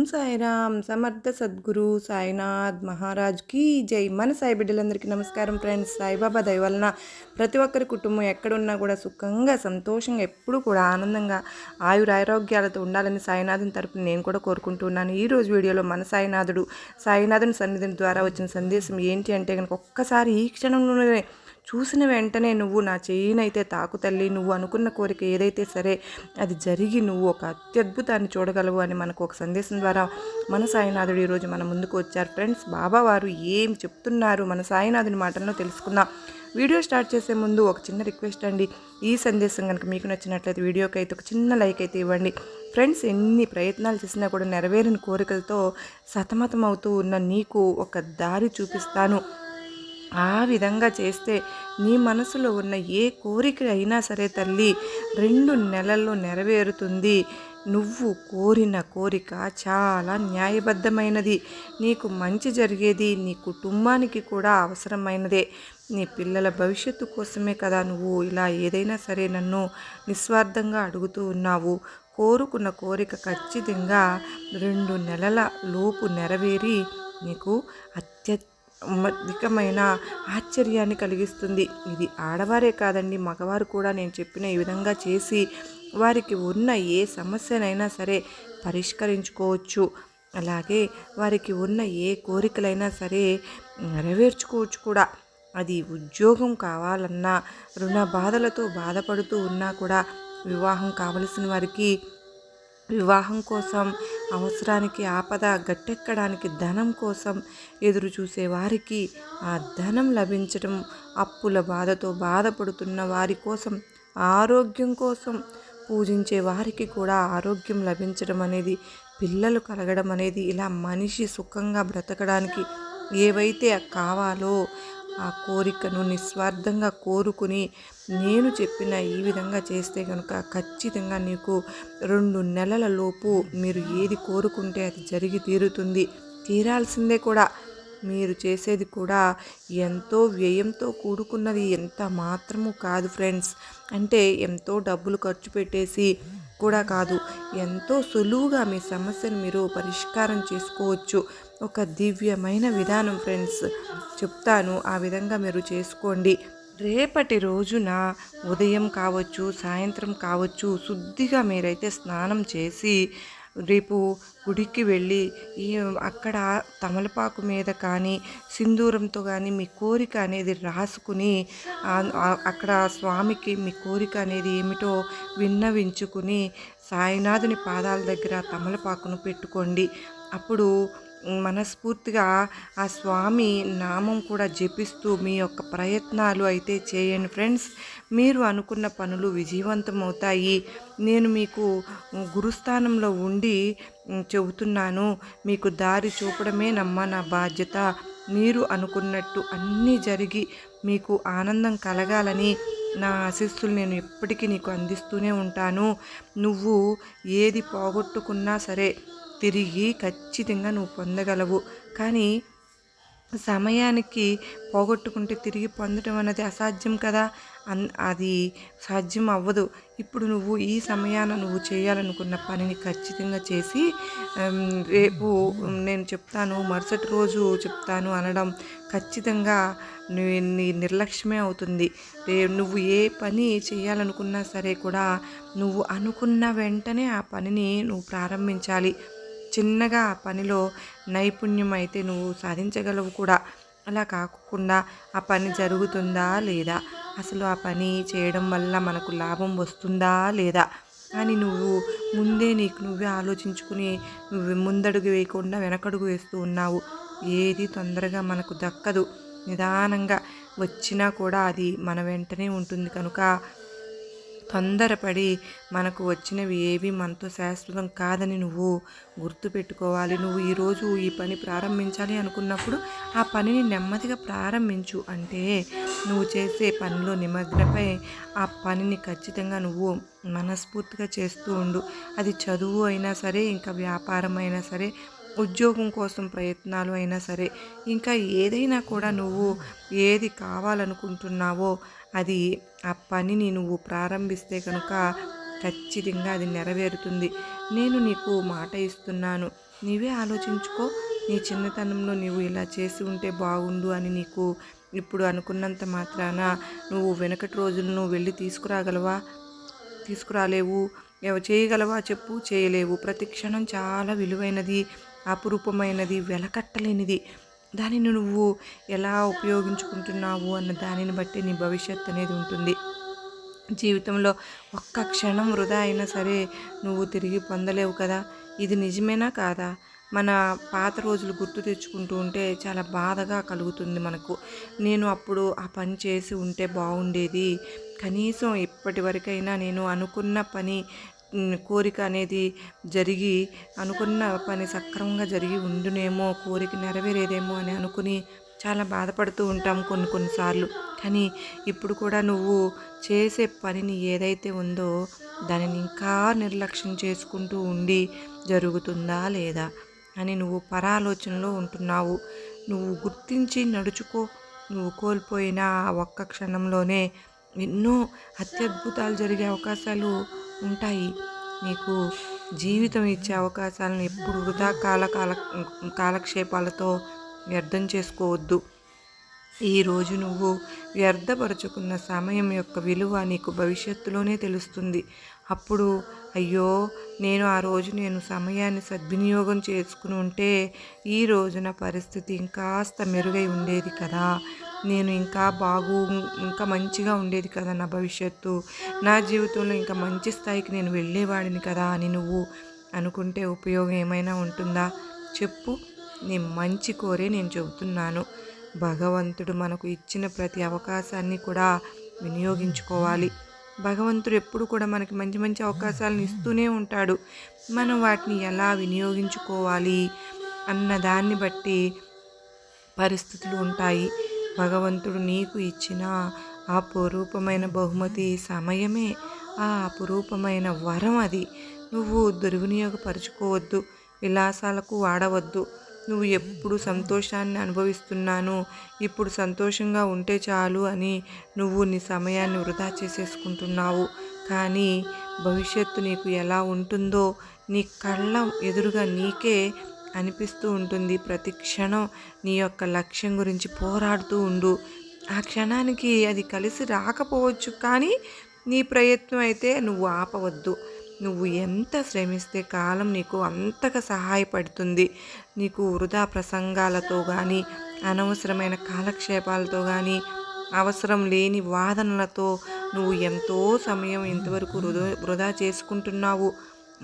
ఓం సాయిరామ్. సమర్థ సద్గురు సాయినాథ్ మహారాజ్కి జై. మన సాయి బిడ్డలందరికీ నమస్కారం ఫ్రెండ్స్. సాయిబాబా దయవలన ప్రతి ఒక్కరి కుటుంబం ఎక్కడున్నా కూడా సుఖంగా సంతోషంగా ఎప్పుడూ కూడా ఆనందంగా ఆయురారోగ్యాలతో ఉండాలని సాయినాథుని తరపున నేను కూడా కోరుకుంటున్నాను ఈరోజు వీడియోలో మన సాయినాథుడు సాయినాథుని సన్నిధిని ద్వారా వచ్చిన సందేశం ఏంటి అంటే కనుక ఒక్కసారి ఈ క్షణంలోనే చూసిన వెంటనే నువ్వు నా చేయినైతే తాకు తల్లి. నువ్వు అనుకున్న కోరిక ఏదైతే సరే అది జరిగి నువ్వు ఒక అత్యద్భుతాన్ని చూడగలవు అని మనకు ఒక సందేశం ద్వారా మన సాయినాథుడు ఈరోజు మన ముందుకు వచ్చారు. ఫ్రెండ్స్ బాబా వారు ఏం చెప్తున్నారు? మన సాయినాథుని మాటల్లో తెలుసుకుందాం. వీడియో స్టార్ట్ చేసే ముందు ఒక చిన్న రిక్వెస్ట్ అండి. ఈ సందేశం కనుక మీకు నచ్చినట్లయితే వీడియోకి అయితే ఒక చిన్న లైక్ అయితే ఇవ్వండి. ఫ్రెండ్స్ ఎన్ని ప్రయత్నాలు చేసినా కూడా నెరవేరని కోరికలతో సతమతం అవుతూ ఉన్న నీకు ఒక దారి చూపిస్తాను. ఆ విధంగా చేస్తే నీ మనసులో ఉన్న ఏ కోరిక అయినా సరే తల్లి రెండు నెలల్లో నెరవేరుతుంది. నువ్వు కోరిన కోరిక చాలా న్యాయబద్ధమైనది. నీకు మంచి జరిగేది నీ కుటుంబానికి కూడా అవసరమైనదే. నీ పిల్లల భవిష్యత్తు కోసమే కదా నువ్వు ఇలా ఏదైనా సరే నన్ను నిస్వార్థంగా అడుగుతూ ఉన్నావు. కోరుకున్న కోరిక ఖచ్చితంగా రెండు నెలల లోపు నెరవేరి నీకు అత్యంత అధికమైన ఆశ్చర్యాన్ని కలిగిస్తుంది. ఇది ఆడవారే కాదండి మగవారు కూడా నేను చెప్పిన ఈ విధంగా చేసి వారికి ఉన్న ఏ సమస్యనైనా సరే పరిష్కరించుకోవచ్చు. అలాగే వారికి ఉన్న ఏ కోరికలైనా సరే నెరవేర్చుకోవచ్చు కూడా. అది ఉద్యోగం కావాలన్నా రుణ బాధలతో బాధపడుతూ ఉన్నా కూడా వివాహం కావలసిన వారికి వివాహం కోసం అవసరానికి ఆపద గట్టెక్కడానికి ధనం కోసం ఎదురు చూసే వారికి ఆ ధనం లభించడం అప్పుల బాధతో బాధపడుతున్న వారి కోసం ఆరోగ్యం కోసం పూజించే వారికి కూడా ఆరోగ్యం లభించడం అనేది పిల్లలు కలగడం అనేది ఇలా మనిషి సుఖంగా బ్రతకడానికి ఏవైతే కావాలో ఆ కోరికను నిస్వార్థంగా కోరుకుని నేను చెప్పిన ఈ విధంగా చేస్తే కనుక ఖచ్చితంగా నీకు రెండు నెలల లోపు మీరు ఏది కోరుకుంటే అది జరిగి తీరుతుంది. తీరాల్సిందే కూడా. మీరు చేసేది కూడా ఎంతో వ్యయంతో కూడుకున్నది ఎంత మాత్రము కాదు ఫ్రెండ్స్. అంటే ఎంతో డబ్బులు ఖర్చు పెట్టేసి కూడా కాదు. ఎంతో సులువుగా మీ సమస్యను మీరు పరిష్కారం చేసుకోవచ్చు. ఒక దివ్యమైన విధానం ఫ్రెండ్స్. చెప్తాను ఆ విధంగా మీరు చేసుకోండి. రేపటి రోజున ఉదయం కావచ్చు సాయంత్రం కావచ్చు శుద్ధిగా మీరైతే స్నానం చేసి రేపు గుడికి వెళ్ళి ఈ అక్కడ తమలపాకు మీద కానీ సింధూరంతో కానీ మీ కోరిక అనేది రాసుకుని అక్కడ స్వామికి మీ కోరిక అనేది ఏమిటో విన్నవించుకుని సాయినాథుని పాదాల దగ్గర తమలపాకును పెట్టుకోండి. అప్పుడు మనస్ఫూర్తిగా ఆ స్వామి నామం కూడా జపిస్తూ మీ యొక్క ప్రయత్నాలు అయితే చేయండి ఫ్రెండ్స్. మీరు అనుకున్న పనులు విజయవంతమవుతాయి. నేను మీకు గురుస్థానంలో ఉండి చెబుతున్నాను. మీకు దారి చూపడమే నమ్మ నా బాధ్యత. మీరు అనుకున్నట్టు అన్నీ జరిగి మీకు ఆనందం కలగాలని నా ఆశీస్సులు నేను ఎప్పటికీ నీకు అందిస్తూనే ఉంటాను. నువ్వు ఏది పోగొట్టుకున్నా సరే తిరిగి ఖచ్చితంగా నువ్వు పొందగలవు. కానీ సమయానికి పోగొట్టుకుంటే తిరిగి పొందడం అనేది అసాధ్యం కదా? అన్ అది సాధ్యం అవ్వదు. ఇప్పుడు నువ్వు ఈ సమయాన నువ్వు చేయాలనుకున్న పనిని ఖచ్చితంగా చేసి రేపు నేను చెప్తాను మరుసటి రోజు చెప్తాను అనడం ఖచ్చితంగా నీ నిర్లక్ష్యమే అవుతుంది. రే నువ్వు ఏ పని చేయాలనుకున్నా సరే కూడా నువ్వు అనుకున్న వెంటనే ఆ పనిని నువ్వు ప్రారంభించాలి. చిన్నగా ఆ పనిలో నైపుణ్యం అయితే నువ్వు సాధించగలవు కూడా. అలా కాకుండా ఆ పని జరుగుతుందా లేదా? అసలు ఆ పని చేయడం వల్ల మనకు లాభం వస్తుందా లేదా? అని నువ్వు ముందే నీకు నువ్వే ఆలోచించుకుని నువ్వు ముందడుగు వేయకుండా వెనకడుగు వేస్తూ ఉన్నావు. ఏది తొందరగా మనకు దక్కదు. నిదానంగా వచ్చినా కూడా అది మన వెంటనే ఉంటుంది కనుక తొందరపడి మనకు వచ్చినవి ఏవి మనతో శాశ్వతం కాదని నువ్వు గుర్తుపెట్టుకోవాలి. నువ్వు ఈరోజు ఈ పని ప్రారంభించాలి అనుకున్నప్పుడు ఆ పనిని నెమ్మదిగా ప్రారంభించు అంటే నువ్వు చేసే పనిలో నిమగ్నపై ఆ పనిని ఖచ్చితంగా నువ్వు మనస్ఫూర్తిగా చేస్తూ ఉండు. అది చదువు అయినా సరే ఇంకా వ్యాపారం అయినా సరే ఉద్యోగం కోసం ప్రయత్నాలు అయినా సరే ఇంకా ఏదైనా కూడా నువ్వు ఏది కావాలనుకుంటున్నావో అది ఆ పనిని నువ్వు ప్రారంభిస్తే కనుక ఖచ్చితంగా అది నెరవేరుతుంది. నేను నీకు మాట ఇస్తున్నాను. నీవే ఆలోచించుకో. నీ చిన్నతనంలో నువ్వు ఇలా చేసి ఉంటే బాగుండు అని నీకు ఇప్పుడు అనుకున్నంత మాత్రాన నువ్వు వెనకటి రోజులను వెళ్ళి తీసుకురాగలవా? తీసుకురాలేవు. చేయగలవా చెప్పు? చేయలేవు. ప్రతి క్షణం చాలా విలువైనది. అపురూపమైనది వెలకట్టలేనిది. దానిని నువ్వు ఎలా ఉపయోగించుకుంటున్నావు అన్న దానిని బట్టి నీ భవిష్యత్ అనేది ఉంటుంది. జీవితంలో ఒక్క క్షణం వృధా అయినా సరే నువ్వు తిరిగి పొందలేవు కదా. ఇది నిజమేనా కాదా? మన పాత రోజులు గుర్తు తెచ్చుకుంటూ ఉంటే చాలా బాధగా కలుగుతుంది మనకు. నేను అప్పుడు ఆ పని చేసి ఉంటే బాగుండేది. కనీసం ఇప్పటి వరకైనా నేను అనుకున్న పని కోరిక అనేది జరిగి అనుకున్న పని సక్రమంగా జరిగి ఉండునేమో కోరిక నెరవేరేదేమో అని అనుకుని చాలా బాధపడుతూ ఉంటాం కొన్ని కొన్నిసార్లు కానీ ఇప్పుడు కూడా నువ్వు చేసే పనిని ఏదైతే ఉందో దానిని ఇంకా నిర్లక్ష్యం చేసుకుంటూ ఉండి జరుగుతుందా లేదా అని నువ్వు పరాలోచనలో ఉంటున్నావు. నువ్వు గుర్తించి నడుచుకో. నువ్వు కోల్పోయిన ఆ ఒక్క క్షణంలోనే ఎన్నో అత్యద్భుతాలు జరిగే అవకాశాలు ఉంటాయి. నీకు జీవితం ఇచ్చే అవకాశాలను ఎప్పుడు వృధా కాల కాల కాలక్షేపాలతో వ్యర్థం చేసుకోవద్దు. ఈరోజు నువ్వు వ్యర్థపరుచుకున్న సమయం యొక్క విలువ నీకు భవిష్యత్తులోనే తెలుస్తుంది. అప్పుడు అయ్యో నేను ఆ రోజు నేను సమయాన్ని సద్వినియోగం చేసుకుని ఉంటే ఈ రోజున పరిస్థితి ఇంకాస్త మెరుగై ఉండేది కదా. నేను ఇంకా బాగు ఇంకా మంచిగా ఉండేది కదా నా భవిష్యత్తు. నా జీవితంలో ఇంకా మంచి స్థాయికి నేను వెళ్ళేవాడిని కదా అని నువ్వు అనుకుంటే ఉపయోగం ఏమైనా ఉంటుందా? చెప్పు. నీ మంచి కోరే నేను చెబుతున్నాను. భగవంతుడు మనకు ఇచ్చిన ప్రతి అవకాశాన్ని కూడా వినియోగించుకోవాలి. భగవంతుడు ఎప్పుడు కూడా మనకి మంచి మంచి అవకాశాలను ఇస్తూనే ఉంటాడు. మనం వాటిని ఎలా వినియోగించుకోవాలి అన్న దాన్ని బట్టి పరిస్థితులు ఉంటాయి. భగవంతుడు నీకు ఇచ్చిన ఆ అపురూపమైన బహుమతి సమయమే ఆ అపురూపమైన వరం అది. నువ్వు దుర్వినియోగపరుచుకోవద్దు విలాసాలకు వాడవద్దు. నువ్వు ఎప్పుడు సంతోషాన్ని అనుభవిస్తున్నాను ఇప్పుడు సంతోషంగా ఉంటే చాలు అని నువ్వు నీ సమయాన్ని వృధా చేసేసుకుంటున్నావు. కానీ భవిష్యత్తు నీకు ఎలా ఉంటుందో నీ కళ్ళ ఎదురుగా నీకే అనిపిస్తూ ఉంటుంది. ప్రతి క్షణం నీ యొక్క లక్ష్యం గురించి పోరాడుతూ ఉండు. ఆ క్షణానికి అది కలిసి రాకపోవచ్చు కానీ నీ ప్రయత్నం అయితే నువ్వు ఆపవద్దు. నువ్వు ఎంత శ్రమిస్తే కాలం నీకు అంతగా సహాయపడుతుంది. నీకు వృధా ప్రసంగాలతో కానీ అనవసరమైన కాలక్షేపాలతో కానీ అవసరం లేని వాదనలతో నువ్వు ఎంతో సమయం ఇంతవరకు వృధా వృధా చేసుకుంటున్నావు.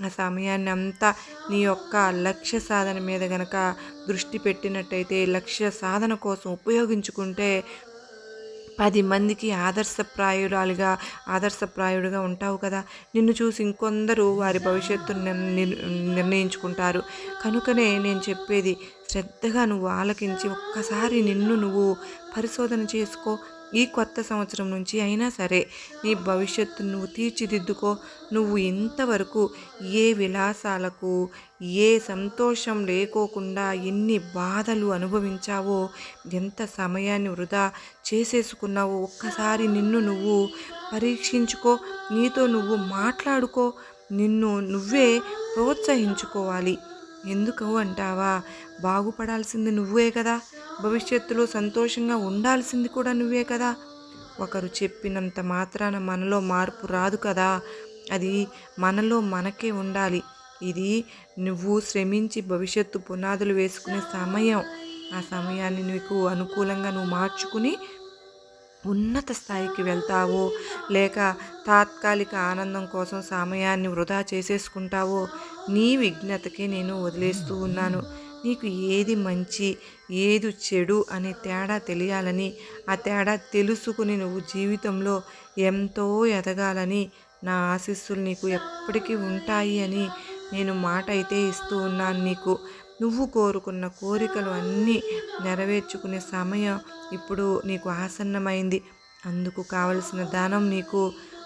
ఆ సమయాన్ని అంతా నీ యొక్క లక్ష్య సాధన మీద గనక దృష్టి పెట్టినట్టయితే లక్ష్య సాధన కోసం ఉపయోగించుకుంటే పది మందికి ఆదర్శప్రాయురాలుగా ఆదర్శప్రాయుడుగా ఉంటావు కదా. నిన్ను చూసి ఇంకొందరు వారి భవిష్యత్తును నిర్ణయించుకుంటారు. కనుకనే నేను చెప్పేది శ్రద్ధగా నువ్వు ఆలకించి ఒక్కసారి నిన్ను నువ్వు పరిశోధన చేసుకో. ఈ కొత్త సంవత్సరం నుంచి అయినా సరే నీ భవిష్యత్తు నువ్వు తీర్చిదిద్దుకో. నువ్వు ఇంతవరకు ఏ విలాసాలకు ఏ సంతోషం లేకోకుండా ఎన్ని బాధలు అనుభవించావో ఎంత సమయాన్ని వృధా చేసేసుకున్నావో ఒక్కసారి నిన్ను నువ్వు పరీక్షించుకో. నీతో నువ్వు మాట్లాడుకో. నిన్ను నువ్వే ప్రోత్సహించుకోవాలి. ఎందుకు అంటావా? బాగుపడాల్సింది నువ్వే కదా. భవిష్యత్తులో సంతోషంగా ఉండాల్సింది కూడా నువ్వే కదా. ఒకరు చెప్పినంత మాత్రాన మనలో మార్పు రాదు కదా. అది మనలో మనకే ఉండాలి. ఇది నువ్వు శ్రమించి భవిష్యత్తు పునాదులు వేసుకునే సమయం. ఆ సమయాన్ని నీకు అనుకూలంగా నువ్వు మార్చుకుని ఉన్నత స్థాయికి వెళ్తావో. లేక తాత్కాలిక ఆనందం కోసం సమయాన్ని వృధా చేసేసుకుంటావో. నీ విజ్ఞతకి నేను వదిలేస్తూ ఉన్నాను. నీకు ఏది మంచి ఏది చెడు అనే తేడా తెలియాలని ఆ తేడా తెలుసుకుని నువ్వు జీవితంలో ఎంతో ఎదగాలని నా ఆశీస్సులు నీకు ఎప్పటికీ ఉంటాయి అని నేను మాట అయితే ఇస్తూ ఉన్నాను నీకు. నువ్వు కోరుకున్న కోరికలు అన్నీ నెరవేర్చుకునే సమయం ఇప్పుడు నీకు ఆసన్నమైంది. అందుకు కావలసిన దానం నీకు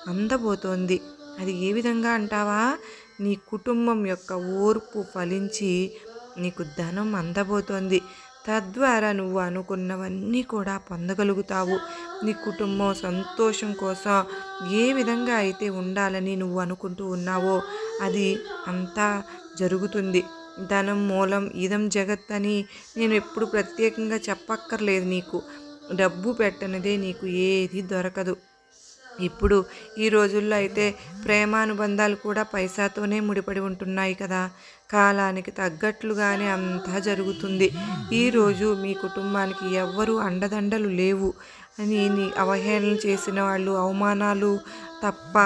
అందబోతోంది. అది ఏ విధంగా అంటావా? నీ కుటుంబం యొక్క ఓర్పు ఫలించి నీకు ధనం అందబోతోంది. తద్వారా నువ్వు అనుకున్నవన్నీ కూడా పొందగలుగుతావు. నీ కుటుంబం సంతోషం కోసం ఏ విధంగా అయితే ఉండాలని నువ్వు అనుకుంటూ ఉన్నావో అది అంతా జరుగుతుంది. ధనం మూలం ఇదం జగత్ అని నేను ఎప్పుడు ప్రత్యేకంగా చెప్పక్కర్లేదు నీకు. డబ్బు పెట్టనిదే నీకు ఏది దొరకదు. ఇప్పుడు ఈ రోజుల్లో అయితే ప్రేమానుబంధాలు కూడా పైసాతోనే ముడిపడి ఉంటున్నాయి కదా. కాలానికి తగ్గట్లుగానే అంతా జరుగుతుంది. ఈరోజు మీ కుటుంబానికి ఎవ్వరూ అండదండలు లేవు అని నీ అవహేళన చేసిన వాళ్ళు అవమానాలు తప్ప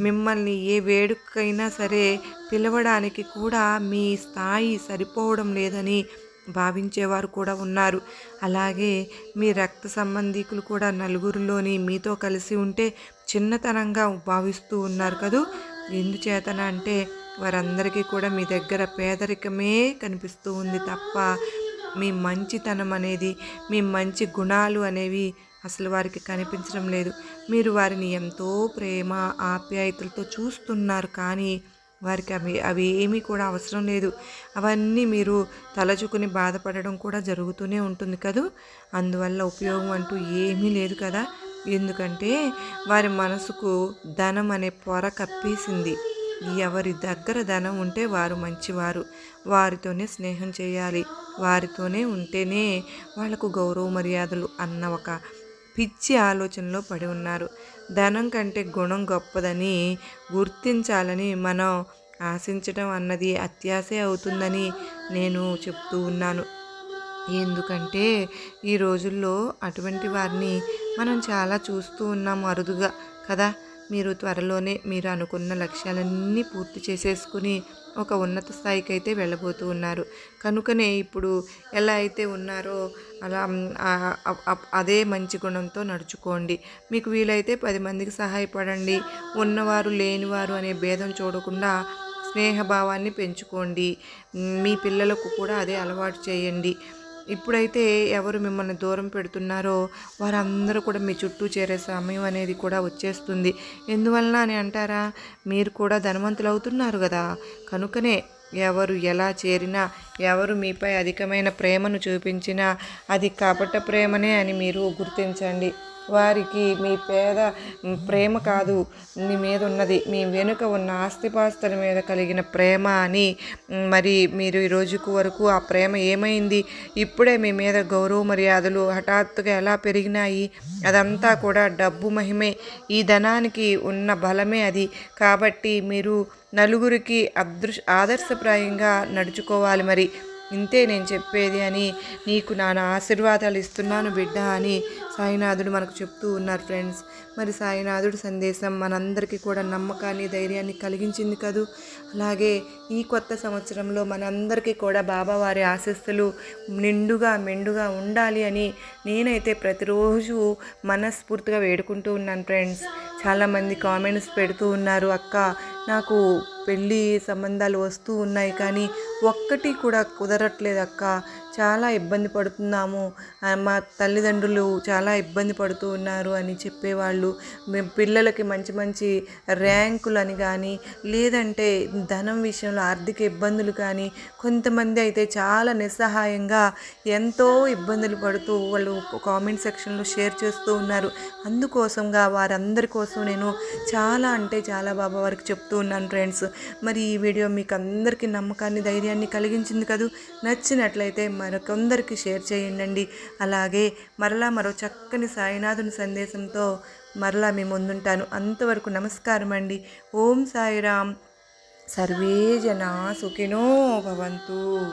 మిమ్మల్ని ఏ వేడుకైనా సరే పిలవడానికి కూడా మీ స్థాయి సరిపోవడం లేదని భావించేవారు కూడా ఉన్నారు. అలాగే మీ రక్త సంబంధీకులు కూడా నలుగురిలోని మీతో కలిసి ఉంటే చిన్నతనంగా భావిస్తూ ఉన్నారు కదూ? ఎందుచేతన అంటే వారందరికీ కూడా మీ దగ్గర పేదరికమే కనిపిస్తూ ఉంది తప్ప మీ మంచితనం అనేది మీ మంచి గుణాలు అనేవి అసలు వారికి కనిపించడం లేదు. మీరు వారిని ఎంతో ప్రేమ ఆప్యాయతలతో చూస్తున్నారు కానీ వారికి అవి అవి ఏమీ కూడా అవసరం లేదు. అవన్నీ మీరు తలచుకుని బాధపడడం కూడా జరుగుతూనే ఉంటుంది కదూ? అందువల్ల ఉపయోగం అంటూ ఏమీ లేదు కదా? ఎందుకంటే వారి మనసుకు ధనం అనే పొర కప్పేసింది. ఎవరి దగ్గర ధనం ఉంటే వారు మంచివారు. వారితోనే స్నేహం చేయాలి. వారితోనే ఉంటేనే వాళ్ళకు గౌరవ మర్యాదలు అన్న ఒక పిచ్చి ఆలోచనలో పడి ఉన్నారు. ధనం కంటే గుణం గొప్పదని గుర్తించాలని మనం ఆశించడం అన్నది అత్యాశే అవుతుందని నేను చెప్తూ ఉన్నాను. ఎందుకంటే ఈ రోజుల్లో అటువంటి వారిని మనం చాలా చూస్తూ ఉన్నాం అరుదుగా. కదా? మీరు త్వరలోనే మీరు అనుకున్న లక్ష్యాలన్నీ పూర్తి చేసేసుకుని ఒక ఉన్నత స్థాయికి అయితే వెళ్ళబోతూ ఉన్నారు. కనుకనే ఇప్పుడు ఎలా అయితే ఉన్నారో అలా అదే మంచి గుణంతో నడుచుకోండి. మీకు వీలైతే పది మందికి సహాయపడండి. ఉన్నవారు లేనివారు అనే భేదం చూడకుండా స్నేహభావాన్ని పెంచుకోండి. మీ పిల్లలకు కూడా అదే అలవాటు చేయండి. ఇప్పుడైతే ఎవరు మిమ్మల్ని దూరం పెడుతున్నారో వారందరూ కూడా మీ చుట్టూ చేరే సమయం అనేది కూడా వచ్చేస్తుంది. ఎందువలన అని అంటారా? మీరు కూడా ధనవంతులు అవుతున్నారు కదా. కనుకనే ఎవరు ఎలా చేరినా ఎవరు మీపై అధికమైన ప్రేమను చూపించినా అది కపట ప్రేమనే అని మీరు గుర్తించండి. వారికి మీ పేద ప్రేమ కాదు. మీ మీద ఉన్నది. మీ వెనుక ఉన్న ఆస్తిపాస్తుల మీద కలిగిన ప్రేమ అని మరి మీరు ఈ రోజుకు వరకు ఆ ప్రేమ ఏమైంది? ఇప్పుడే మీ మీద గౌరవ మర్యాదలు హఠాత్తుగా ఎలా పెరిగినాయి? అదంతా కూడా డబ్బు మహిమే. ఈ ధనానికి ఉన్న బలమే అది. కాబట్టి మీరు నలుగురికి అదృ ఆదర్శప్రాయంగా నడుచుకోవాలి మరి. ఇంతే నేను చెప్పేది అని నీకు నాన్న ఆశీర్వాదాలు ఇస్తున్నాను బిడ్డ అని సాయినాథుడు మనకు చెప్తూ ఉన్నారు ఫ్రెండ్స్. మరి సాయినాథుడు సందేశం మనందరికీ కూడా నమ్మకాన్ని ధైర్యాన్ని కలిగించింది కదూ? అలాగే ఈ కొత్త సంవత్సరంలో మనందరికీ కూడా బాబావారి ఆశస్సులు నిండుగా మెండుగా ఉండాలి అని నేనైతే ప్రతిరోజు మనస్ఫూర్తిగా వేడుకుంటూ ఉన్నాను ఫ్రెండ్స్. చాలామంది కామెంట్స్ పెడుతూ ఉన్నారు అక్క నాకు పెళ్ళి సంబంధాలు వస్తూ ఉన్నాయి కానీ ఒక్కటి కూడా కుదరట్లేదు అక్క. చాలా ఇబ్బంది పడుతున్నాము. మా తల్లిదండ్రులు చాలా ఇబ్బంది పడుతూ ఉన్నారు అని చెప్పేవాళ్ళు. మేము పిల్లలకి మంచి మంచి ర్యాంకులు అని కానీ లేదంటే ధనం విషయంలో ఆర్థిక ఇబ్బందులు కానీ కొంతమంది అయితే చాలా నిస్సహాయంగా ఎంతో ఇబ్బందులు పడుతూ వాళ్ళు కామెంట్ సెక్షన్లో షేర్ చేస్తూ ఉన్నారు. అందుకోసంగా వారందరి కోసం నేను చాలా అంటే చాలా బాబా వారికి చెప్తూ ఉన్నాను ఫ్రెండ్స్. మరి ఈ వీడియో మీకు అందరికీ నమ్మకాన్ని ధైర్యాన్ని కలిగించింది కదూ? నచ్చినట్లయితే మరొకందరికి షేర్ చేయండి అలాగే మరలా మరో చక్కని సాయినాథుని సందేశంతో మరలా మీ ముందుంటాను. అంతవరకు నమస్కారం అండి ఓం సాయిరామ్. సర్వే జనా సుఖినో భవంతు.